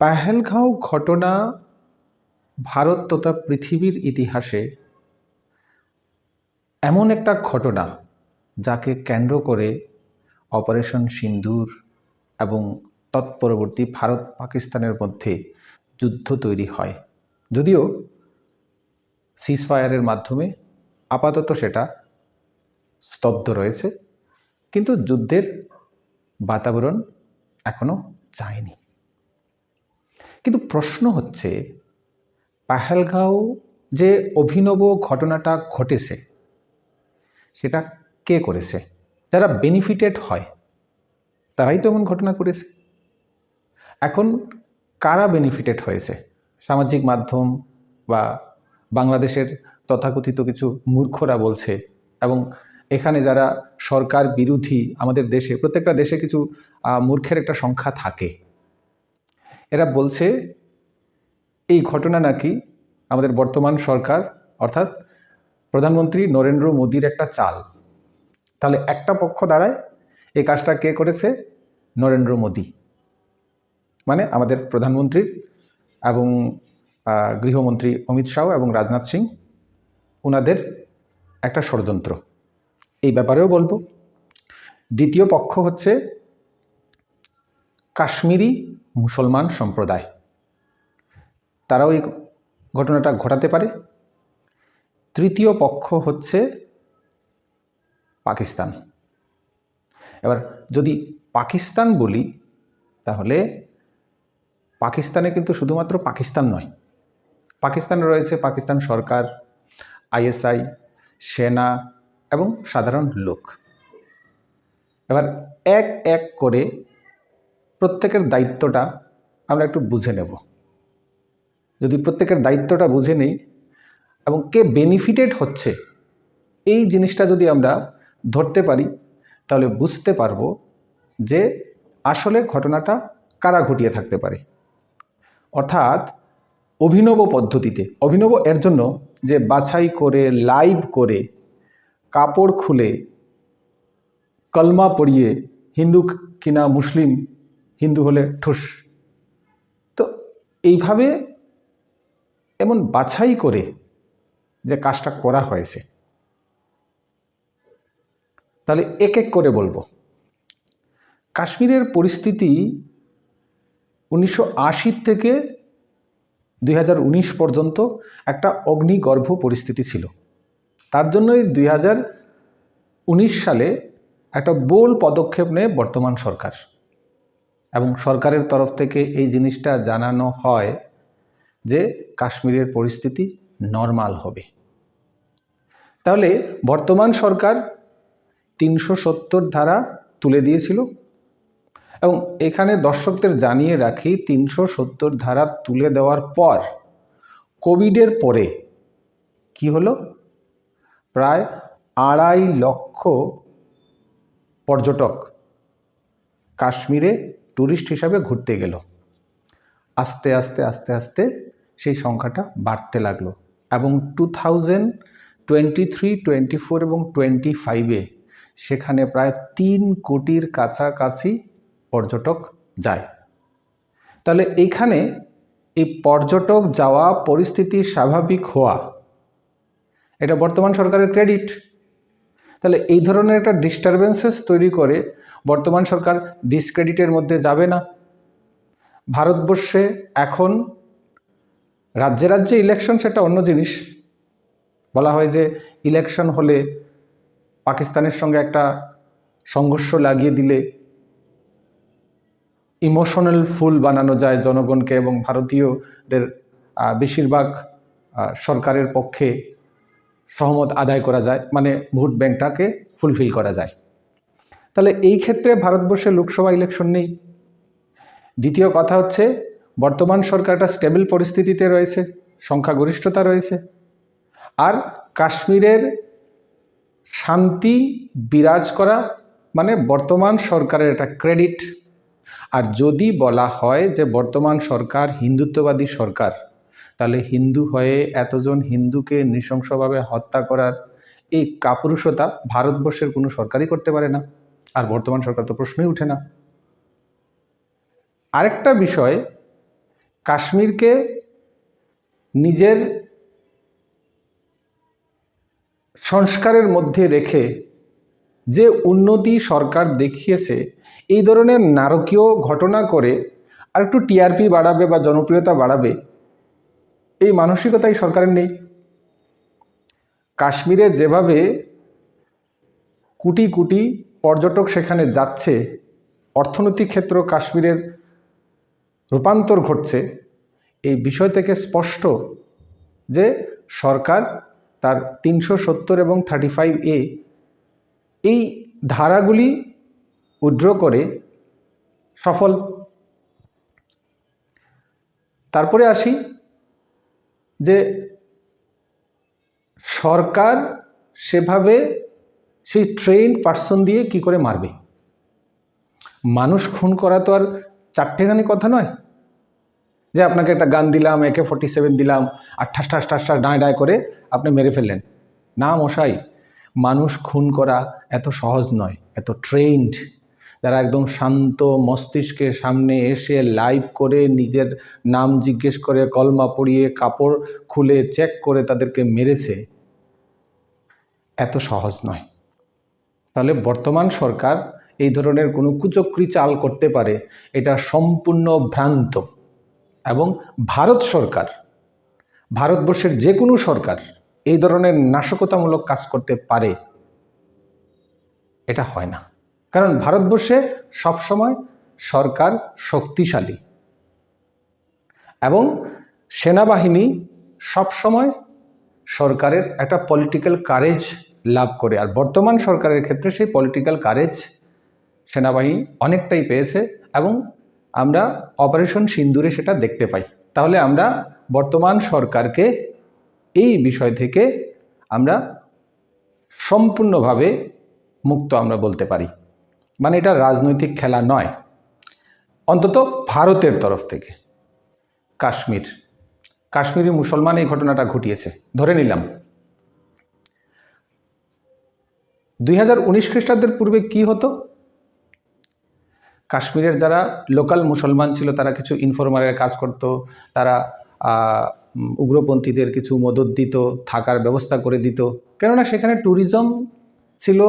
পাহেলগাঁও ঘটনা ভারত তথা পৃথিবীর ইতিহাসে এমন একটা ঘটনা যাকে কেন্দ্র করে অপারেশন সিন্দুর এবং তৎপরবর্তী ভারত পাকিস্তানের মধ্যে যুদ্ধ তৈরি হয়। যদিও সিজফায়ারের মাধ্যমে আপাতত সেটা স্তব্ধ রয়েছে, কিন্তু যুদ্ধের বাতাবরণ এখনও যায়নি। কিন্তু প্রশ্ন হচ্ছে, পাহেলগাঁও যে অভিনব ঘটনাটা ঘটেছে, সেটা কে করেছে? যারা বেনিফিটেড হয়, তারাই তো এমন ঘটনা করেছে। এখন কারা বেনিফিটেড হয়েছে? সামাজিক মাধ্যম বা বাংলাদেশের তথাকথিত কিছু মূর্খরা বলছে, এবং এখানে যারা সরকার বিরোধী আমাদের দেশে, প্রত্যেকটা দেশে কিছু মূর্খের একটা সংখ্যা থাকে। এরা বলছে, এই ঘটনা নাকি আমাদের বর্তমান সরকার, অর্থাৎ প্রধানমন্ত্রী নরেন্দ্র মোদীর একটা চাল। তাহলে একটা পক্ষ দাঁড়ায় এই কাজটা কে করেছে? নরেন্দ্র মোদী। মানে আমাদের প্রধানমন্ত্রীর এবং গৃহমন্ত্রী অমিত শাহ এবং রাজনাথ সিং ওনাদের একটা ষড়যন্ত্র। এই ব্যাপারেও বলব। দ্বিতীয় পক্ষ হচ্ছে কাশ্মীরি মুসলমান সম্প্রদায়। তারাও এই ঘটনাটা ঘটাতে পারে। তৃতীয় পক্ষ হচ্ছে পাকিস্তান। এবার যদি পাকিস্তান বলি, তাহলে পাকিস্তানে কিন্তু শুধুমাত্র পাকিস্তান নয়। পাকিস্তানে রয়েছে পাকিস্তান সরকার, আইএসআই, সেনা এবং সাধারণ লোক। এবার এক এক করে প্রত্যেকের দায়িত্বটা আমরা একটু বুঝে নেব। যদি প্রত্যেকের দায়িত্বটা বুঝে নেই এবং কে বেনিফিটেড হচ্ছে, এই জিনিসটা যদি আমরা ধরতে পারি, তাহলে বুঝতে পারব যে আসলে ঘটনাটা কারা ঘটিয়ে থাকতে পারে। অর্থাৎ অভিনব পদ্ধতিতে, অভিনব এর জন্য যে বাছাই করে লাইভ করে, কাপড় খুলে, কলমা পড়িয়ে হিন্দু কিনা মুসলিম হিন্দু হলে ঠুস। তো এইভাবে এমন বাছাই করে যে কাজটা করা হয়েছে। তাহলে এক এক করে বলব। কাশ্মীরের পরিস্থিতি উনিশশো আশি থেকে দুই হাজার উনিশ পর্যন্ত একটা অগ্নিগর্ভ পরিস্থিতি ছিল। তার জন্যই দুই হাজার উনিশ সালে একটা বোল পদক্ষেপ নেয় বর্তমান সরকার। এবং সরকারের তরফ থেকে এই জিনিসটা জানানো হয় যে কাশ্মীরের পরিস্থিতি নর্মাল হবে। তাহলে বর্তমান সরকার তিনশো সত্তর ধারা তুলে দিয়েছিল এবং এখানে দর্শকদের জানিয়ে রাখি, তিনশো সত্তর ধারা তুলে দেওয়ার পর কোভিডের পরে কি হলো? প্রায় আড়াই লক্ষ পর্যটক কাশ্মীরে ট্যুরিস্ট হিসাবে ঘুরতে গেল। আস্তে আস্তে আস্তে আস্তে সেই সংখ্যাটা বাড়তে লাগল এবং two thousand twenty three, twenty four এবং টোয়েন্টি ফাইভে সেখানে প্রায় তিন কোটির কাছাকাছি পর্যটক যায়। তাহলে এইখানে এই পর্যটক যাওয়া পরিস্থিতি স্বাভাবিক হওয়া, এটা বর্তমান সরকারের ক্রেডিট। তাহলে এই ধরনের একটা ডিস্টারবেন্সেস তৈরি করে বর্তমান সরকার ডিসক্রেডিটের মধ্যে যাবে না। ভারতবর্ষে এখন রাজ্যে রাজ্যে ইলেকশন সেটা অন্য জিনিস। বলা হয় যে ইলেকশন হলে পাকিস্তানের সঙ্গে একটা সংঘর্ষ লাগিয়ে দিলে ইমোশনাল ফুল বানানো যায় জনগণকে এবং ভারতীয়দের বেশিরভাগ সরকারের পক্ষে। সহমত আদায় করা যায় মানে ভোট ব্যাংকটাকে ফুলফিল করা যায়। তাহলে এই ক্ষেত্রে ভারতবর্ষে লোকসভা ইলেকশন নেই। দ্বিতীয় কথা হচ্ছে, বর্তমান সরকার একটা স্টেবল পরিস্থিতিতে রয়েছে, সংখ্যাগরিষ্ঠতা রয়েছে। আর কাশ্মীরের শান্তি বিরাজ করা মানে বর্তমান সরকারের একটা ক্রেডিট আর যদি বলা হয় যে বর্তমান সরকার হিন্দুত্ববাদী সরকার তাহলে হিন্দু হয়ে এতজন হিন্দুকে নৃশংসভাবে হত্যা করার এই কাপুরুষতা ভারতবর্ষের কোনো সরকারই করতে পারে না। আর বর্তমান সরকার তো প্রশ্নই উঠে না। আরেকটা বিষয়, কাশ্মীরকে নিজের সংস্কারের মধ্যে রেখে যে উন্নতি সরকার দেখিয়েছে, এই ধরনের নারকীয় ঘটনা করে আর একটু টিআরপি বাড়াবে বা জনপ্রিয়তা বাড়াবে এই মানসিকতাই সরকারের নেই। কাশ্মীরে যেভাবে কোটি কোটি পর্যটক সেখানে যাচ্ছে, অর্থনৈতিক ক্ষেত্র কাশ্মীরের রূপান্তর ঘটছে, এই বিষয় থেকে স্পষ্ট যে সরকার তার তিনশো সত্তর এবং থার্টি ফাইভ এ এই ধারাগুলি উড্র করে সফল। তারপরে আসি যে সরকার সেভাবে সেই ট্রেন্ড পার্সন দিয়ে কি করে মারবে? মানুষ খুন করা তো আর চারটেখানি কথা নয়। যে আপনাকে একটা গান দিলাম একে ফোর্টি সেভেন দিলাম, আর ঠাস ঠাস ঠাস ঠাস, ডাঁয় ডাঁয় করে আপনি মেরে ফেললেন। না মশাই, মানুষ খুন করা এত সহজ নয়, এত ট্রেন্ড যারা একদম শান্ত মস্তিষ্কের সামনে এসে লাইভ করে নিজের নাম জিজ্ঞেস করে, কলমা পড়িয়ে কাপড় খুলে চেক করে তাদেরকে মেরেছে। এত সহজ নয়। তাহলে বর্তমান সরকার এই ধরনের কোনো কুচক্রি চাল করতে পারে, এটা সম্পূর্ণ ভ্রান্ত। এবং ভারত সরকার, ভারতবর্ষের যে কোনো সরকার এই ধরনের নাশকতামূলক কাজ করতে পারে, এটা হয় না। কারণ ভারতবর্ষে সবসময় সরকার শক্তিশালী এবং সেনাবাহিনী সবসময় সরকারের একটা পলিটিক্যাল কারেজ লাভ করে। আর বর্তমান সরকারের ক্ষেত্রে সেই পলিটিক্যাল কারেজ সেনাবাহিনী অনেকটাই পেয়েছে এবং আমরা অপারেশন সিন্দুরে সেটা দেখতে পাই। তাহলে আমরা বর্তমান সরকারকে এই বিষয় থেকে আমরা সম্পূর্ণভাবে মুক্ত আমরা বলতে পারি। মানে এটা রাজনৈতিক খেলা নয়। অন্তত ভারতের তরফ থেকে। কাশ্মীর। কাশ্মীরি মুসলমান এই ঘটনাটা ঘটিয়েছে। ধরে নিলাম। দুই হাজার উনিশ খ্রিস্টাব্দের পূর্বে কি হতো? কাশ্মীরের যারা লোকাল মুসলমান ছিল, তারা কিছু ইনফরমারের কাজ করত, তারা উগ্রপন্থীদের কিছু মদত দিত, থাকার ব্যবস্থা করে দিত। কেননা সেখানে ট্যুরিজম ছিল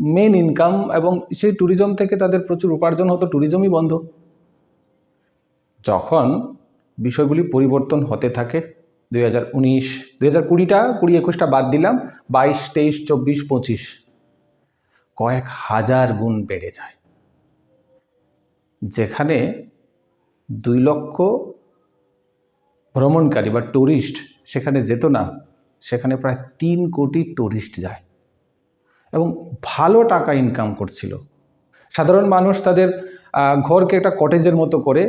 মেন ইনকাম এবং সেই ট্যুরিজম থেকে তাদের প্রচুর উপার্জন হতো ট্যুরিজমই বন্ধ। যখন বিষয়গুলি পরিবর্তন হতে থাকে, দুই হাজার উনিশ, দুই হাজার কুড়িটা, কুড়ি একুশটা বাদ দিলাম, বাইশ, তেইশ, চব্বিশ, পঁচিশ। কয়েক হাজার গুণ বেড়ে যায়। যেখানে দুই লক্ষ ভ্রমণকারী বা ট্যুরিস্ট সেখানে যেত না, সেখানে প্রায় তিন কোটি ট্যুরিস্ট যায়। এবং ভালো টাকা ইনকাম করছিল। সাধারণ মানুষ তাদের ঘরকে একটা কটেজের মতো করে,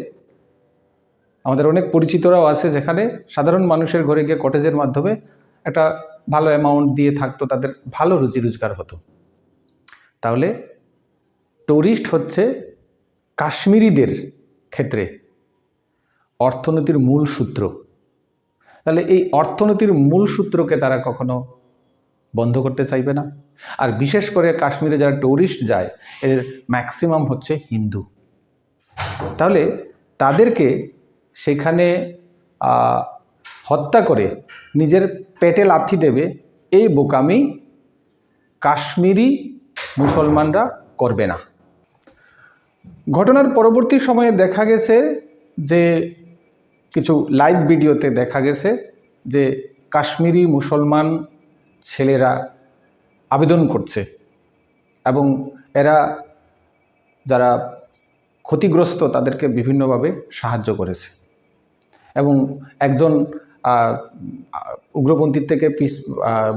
আমাদের অনেক পরিচিতরাও আছে যেখানে সাধারণ মানুষের ঘরে গিয়ে কটেজের মাধ্যমে একটা ভালো অ্যামাউন্ট দিয়ে থাকতো, তাদের ভালো রুজি রোজগার হতো। তাহলে ট্যুরিস্ট হচ্ছে কাশ্মীরিদের ক্ষেত্রে অর্থনীতির মূল সূত্র। তাহলে এই অর্থনীতির মূল সূত্রকে তারা কখনো বন্ধ করতে চাইবে না। আর বিশেষ করে কাশ্মীরে যারা ট্যুরিস্ট যায়, এদের ম্যাক্সিমাম হচ্ছে হিন্দু। তাহলে তাদেরকে সেখানে হত্যা করে নিজের পেটে লাথি দেবে এই বোকামি কাশ্মীরি মুসলমানরা করবে না। ঘটনার পরবর্তী সময়ে দেখা গেছে যে কিছু লাইভ ভিডিওতে দেখা গেছে যে কাশ্মীরি মুসলমান ছেলেরা আবেদন করছে এবং এরা যারা ক্ষতিগ্রস্ত তাদেরকে বিভিন্নভাবে সাহায্য করেছে। এবং একজন উগ্রপন্থীর থেকে পিস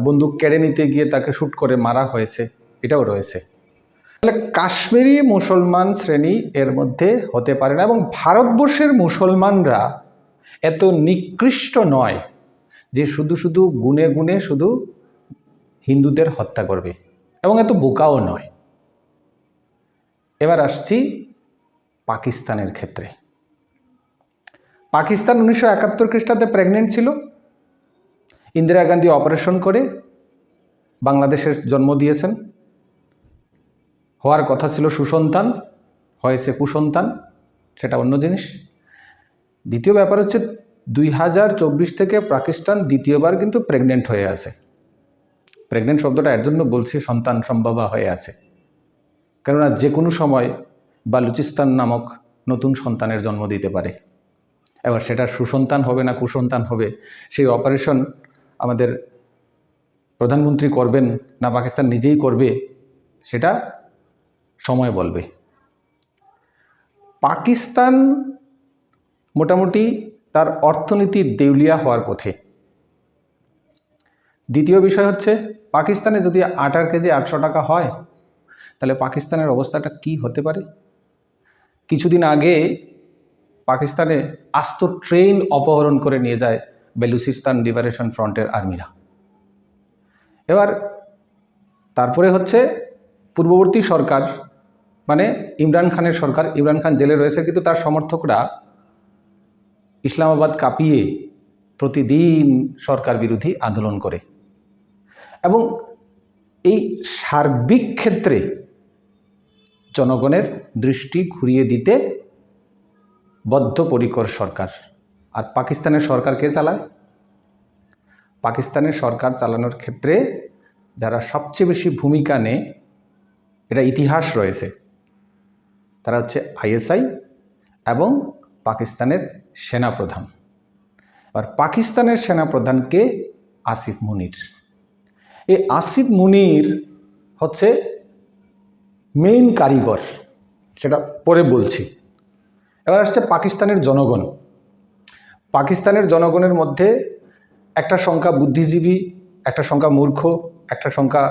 বন্দুক কেড়ে নিতে গিয়ে তাকে শ্যুট করে মারা হয়েছে, এটাও রয়েছে। তাহলে কাশ্মীরি মুসলমান শ্রেণি এর মধ্যে হতে পারে না এবং ভারতবর্ষের মুসলমানরা এত নিকৃষ্ট নয় যে শুধু শুধু গুনে গুনে শুধু হিন্দুদের হত্যা করবে। এবং এত বোকাও নয়। এবার আসছি পাকিস্তানের ক্ষেত্রে। পাকিস্তান উনিশশো একাত্তর খ্রিস্টাব্দে প্রেগনেন্ট ছিল। ইন্দিরা গান্ধী অপারেশন করে বাংলাদেশের জন্ম দিয়েছেন। হওয়ার কথা ছিল সুসন্তান, হয়েছে কুসন্তান, সেটা অন্য জিনিস। দ্বিতীয় ব্যাপার হচ্ছে দুই হাজার চব্বিশ থেকে পাকিস্তান দ্বিতীয়বার কিন্তু প্রেগনেন্ট হয়ে আছে। প্রেগনেন্ট শব্দটা এর জন্য বলছি সন্তান সম্ভবা হয়ে আছে। কেননা যে কোনো সময় বালুচিস্তান নামক নতুন সন্তানের জন্ম দিতে পারে। এবার সেটা সুসন্তান হবে না কুসন্তান হবে, সেই অপারেশন আমাদের প্রধানমন্ত্রী করবেন না পাকিস্তান নিজেই করবে, সেটা সময় বলবে। পাকিস্তান মোটামুটি তার অর্থনীতি দেউলিয়া হওয়ার পথে। দ্বিতীয় বিষয় হচ্ছে, পাকিস্তানে যদি আটার কেজি আটশো টাকা হয়, তাহলে পাকিস্তানের অবস্থাটা কি হতে পারে? কিছুদিন আগে পাকিস্তানে আস্ত ট্রেন অপহরণ করে নিয়ে যায় বেলুচিস্তান লিবারেশন ফ্রন্টের আর্মিরা। এবার তারপরে হচ্ছে, পূর্ববর্তী সরকার মানে ইমরান খানের সরকার, ইমরান খান জেলে রয়েছে, কিন্তু তার সমর্থকরা ইসলামাবাদ কাঁপিয়ে প্রতিদিন সরকার বিরোধী আন্দোলন করে। এবং এই সার্বিক ক্ষেত্রে জনগণের দৃষ্টি ঘুরিয়ে দিতে বদ্ধপরিকর সরকার। আর পাকিস্তানের সরকার কে চালায়? পাকিস্তানের সরকার চালানোর ক্ষেত্রে যারা সবচেয়ে বেশি ভূমিকা নেয় এটা ইতিহাস রয়েছে। তারা হচ্ছে আইএসআই এবং পাকিস্তানের সেনাপ্রধান। আর পাকিস্তানের সেনাপ্রধানকে আসিফ মুনির। এই আসিফ মুনির হচ্ছে মেইন কারিগর, সেটা পরে বলছি। এবার আসছে পাকিস্তানের জনগণ। পাকিস্তানের জনগণের মধ্যে একটা সংখ্যা বুদ্ধিজীবী, একটা সংখ্যা মূর্খ, একটা সংখ্যা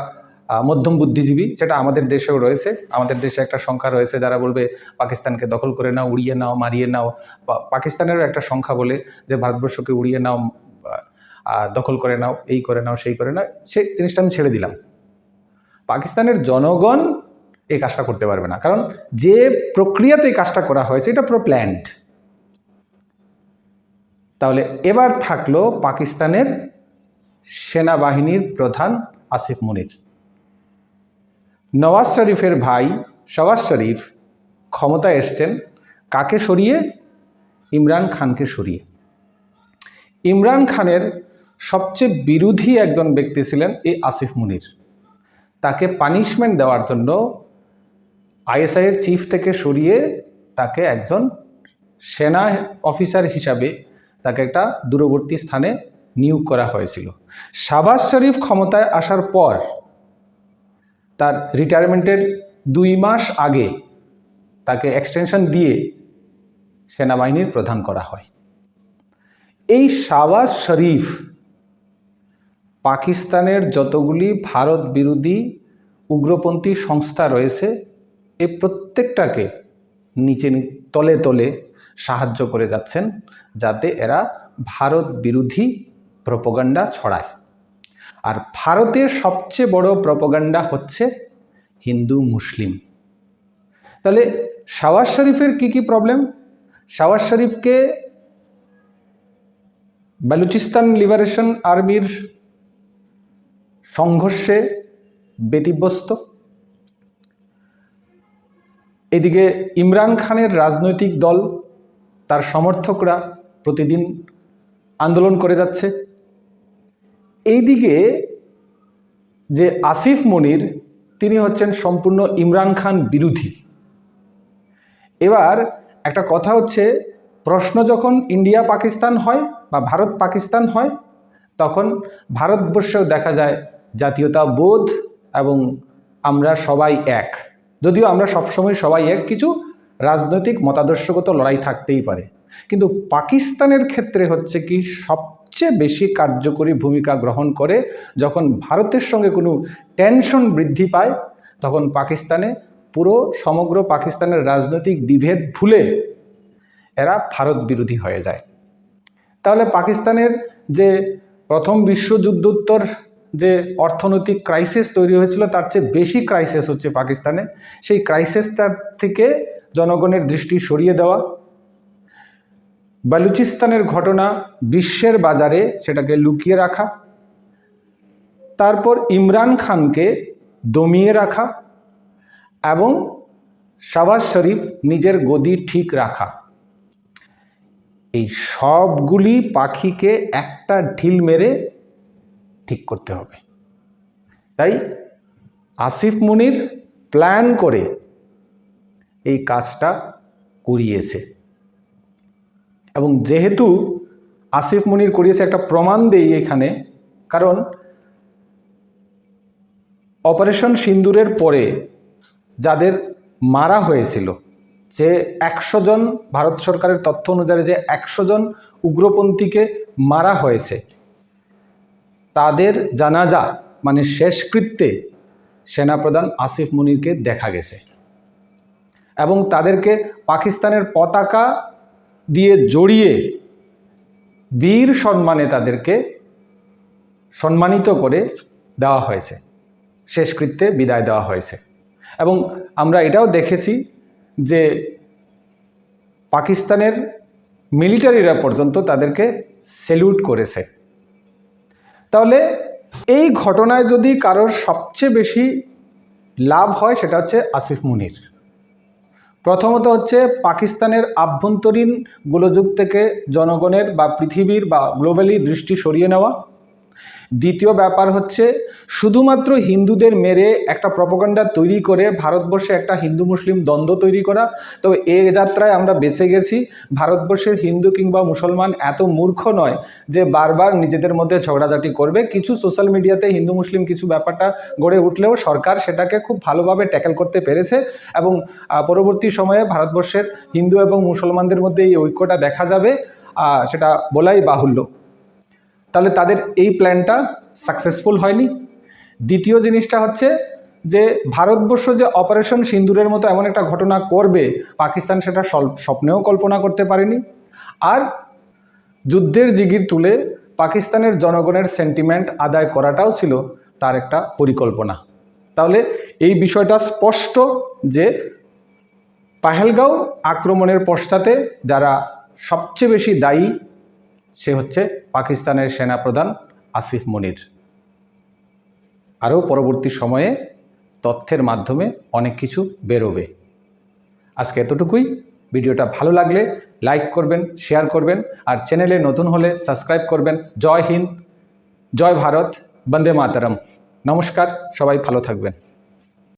মধ্যম বুদ্ধিজীবী, যেটা আমাদের দেশেও রয়েছে। আমাদের দেশে একটা সংখ্যা রয়েছে যারা বলবে পাকিস্তানকে দখল করে নাও, উড়িয়ে নাও, মারিয়ে নাও। পাকিস্তানেরও একটা সংখ্যা বলে যে ভারতবর্ষকে উড়িয়ে নাও দখল করে নাও, এই করে নাও, সেই করে নাও সেই জিনিসটা আমি ছেড়ে দিলাম। পাকিস্তানের জনগণ এই কাজটা করতে পারবে না। কারণ যে প্রক্রিয়াতে এই কাজটা করা হয়েছে, এটা পুরো প্ল্যান্ড তাহলে এবার থাকল পাকিস্তানের সেনাবাহিনীর প্রধান আসিফ মুনির। নওয়াজ শরীফের ভাই শওয়াজ শরীফ ক্ষমতায় এসছেন কাকে সরিয়ে? ইমরান খানকে সরিয়ে। ইমরান খানের সবচেয়ে বিরোধী একজন ব্যক্তি ছিলেন এই আসিফ মুনির। তাকে পানিশমেন্ট দেওয়ার জন্য আইএসআইয়ের চিফ থেকে সরিয়ে তাকে একজন সেনা অফিসার হিসাবে তাকে একটা দূরবর্তী স্থানে নিয়োগ করা হয়েছিল। শাবাজ শরীফ ক্ষমতায় আসার পর তার রিটায়ারমেন্টের দুই মাস আগে তাকে এক্সটেনশন দিয়ে সেনাবাহিনীর প্রধান করা হয়। এই শাবাজ শরীফ পাকিস্তানের যতগুলি ভারত বিরোধী উগ্রপন্থী সংস্থা রয়েছে এই প্রত্যেকটাকে নিচে তলে তলে সাহায্য করে যাচ্ছেন যাতে এরা ভারত বিরোধী প্রপগান্ডা ছড়ায়। আর ভারতের সবচেয়ে বড় প্রপগান্ডা হচ্ছে হিন্দু মুসলিম। তাহলে শাওয়াজ শরীফের কি কি প্রবলেম শাওয়াজ শরীফকে বালুচিস্তান লিবারেশন আর্মির সংঘর্ষে ব্যতিব্যস্ত। এদিকে ইমরান খানের রাজনৈতিক দল, তার সমর্থকরা প্রতিদিন আন্দোলন করে যাচ্ছে। এইদিকে যে আসিফ মনির, তিনি হচ্ছেন সম্পূর্ণ ইমরান খান বিরোধী। এবার একটা কথা হচ্ছে, প্রশ্ন যখন ইন্ডিয়া পাকিস্তান হয় বা ভারত পাকিস্তান হয়, তখন ভারতবর্ষেও দেখা যায় জাতীয়তা বোধ এবং আমরা সবাই এক। যদিও আমরা সবসময় সবাই এক, কিছু রাজনৈতিক মতাদর্শগত লড়াই থাকতেই পারে। কিন্তু পাকিস্তানের ক্ষেত্রে হচ্ছে কি, সবচেয়ে বেশি কার্যকরী ভূমিকা গ্রহণ করে যখন ভারতের সঙ্গে কোনো টেনশন বৃদ্ধি পায়, তখন পাকিস্তানে পুরো সমগ্র পাকিস্তানের রাজনৈতিক বিভেদ ভুলে এরা ভারত বিরোধী হয়ে যায়। তাহলে পাকিস্তানের যে প্রথম বিশ্বযুদ্ধোত্তর যে অর্থনৈতিক ক্রাইসিস তৈরি হয়েছিল, তার চেয়ে বেশি ক্রাইসিস হচ্ছে পাকিস্তানে। সেই ক্রাইসিসটার থেকে জনগণের দৃষ্টি সরিয়ে দেওয়া। বালুচিস্তানের ঘটনা বিশ্বের বাজারে সেটাকে লুকিয়ে রাখা। তারপর ইমরান খানকে দমিয়ে রাখা এবং শাবাজ শরীফ নিজের গদি ঠিক রাখা। এই সবগুলি পাখিকে একটা ঢিল মেরে ঠিক করতে হবে। তাই আসিফ মুনির প্ল্যান করে এই কাজটা করিয়েছে। এবং যেহেতু আসিফ মুনির করিয়েছে একটা প্রমাণ দেই এখানে, কারণ অপারেশন সিন্দুরের পরে যাদের মারা হয়েছিল, যে একশো জন ভারত সরকারের তথ্য অনুযায়ী যে একশো জন উগ্রপন্থীকে মারা হয়েছে তাদের জানাজা মানে শেষকৃত্যে সেনাপ্রধান আসিফ মুনিরকে দেখা গেছে। এবং তাদেরকে পাকিস্তানের পতাকা দিয়ে জড়িয়ে বীর সম্মানে তাদেরকে সম্মানিত করে দেওয়া হয়েছে। শেষকৃত্যে বিদায় দেওয়া হয়েছে। এবং আমরা এটাও দেখেছি যে পাকিস্তানের মিলিটারিরা পর্যন্ত তাদেরকে স্যালুট করেছে। তাহলে এই ঘটনায় যদি কারোর সবচেয়ে বেশি লাভ হয় সেটা হচ্ছে আসিফ মুনির। প্রথমত হচ্ছে পাকিস্তানের আভ্যন্তরীণ গোলযুগ থেকে জনগণের বা পৃথিবীর বা গ্লোবালি দৃষ্টি সরিয়ে নেওয়া। দ্বিতীয় ব্যাপার হচ্ছে, শুধুমাত্র হিন্দুদের মেরে একটা প্রপোগান্ডা তৈরি করে ভারতবর্ষে একটা হিন্দু মুসলিম দ্বন্দ্ব তৈরি করা তো এ যাত্রায় আমরা বেঁচে গেছি। ভারতবর্ষের হিন্দু কিংবা মুসলমান এত মূর্খ নয় যে বারবার নিজেদের মধ্যে ঝগড়াঝাটি করবে। কিছু সোশ্যাল মিডিয়াতে হিন্দু মুসলিম কিছু ব্যাপারটা গড়ে উঠলেও সরকার সেটাকে খুব ভালোভাবে ট্যাকেল করতে পেরেছে এবং পরবর্তী সময়ে ভারতবর্ষের হিন্দু এবং মুসলমানদের মধ্যে এই ঐক্যটা দেখা যাবে। সেটা বলাই বাহুল্য। তাহলে তাদের এই প্ল্যানটা সাকসেসফুল হয়নি। দ্বিতীয় জিনিসটা হচ্ছে যে ভারতবর্ষ যে অপারেশন সিন্দুরের মতো এমন একটা ঘটনা করবে, পাকিস্তান সেটা স্বপ্নেও কল্পনা করতে পারেনি। আর যুদ্ধের জিগির তুলে পাকিস্তানের জনগণের সেন্টিমেন্ট আদায় করাটাও ছিল তার একটা পরিকল্পনা। তাহলে এই বিষয়টা স্পষ্ট যে পাহেলগাঁও আক্রমণের পশ্চাতে যারা সবচেয়ে বেশি দায়ী সে হচ্ছে পাকিস্তানের সেনাপ্রধান আসিফ মনির। আরও পরবর্তী সময়ে তথ্যের মাধ্যমে অনেক কিছু বেরোবে। আজকে এতটুকুই। ভিডিওটা ভালো লাগলে লাইক করবেন, শেয়ার করবেন, আর চ্যানেলে নতুন হলে সাবস্ক্রাইব করবেন। জয় হিন্দ, জয় ভারত, বন্দে মাতরম। নমস্কার, সবাই ভালো থাকবেন।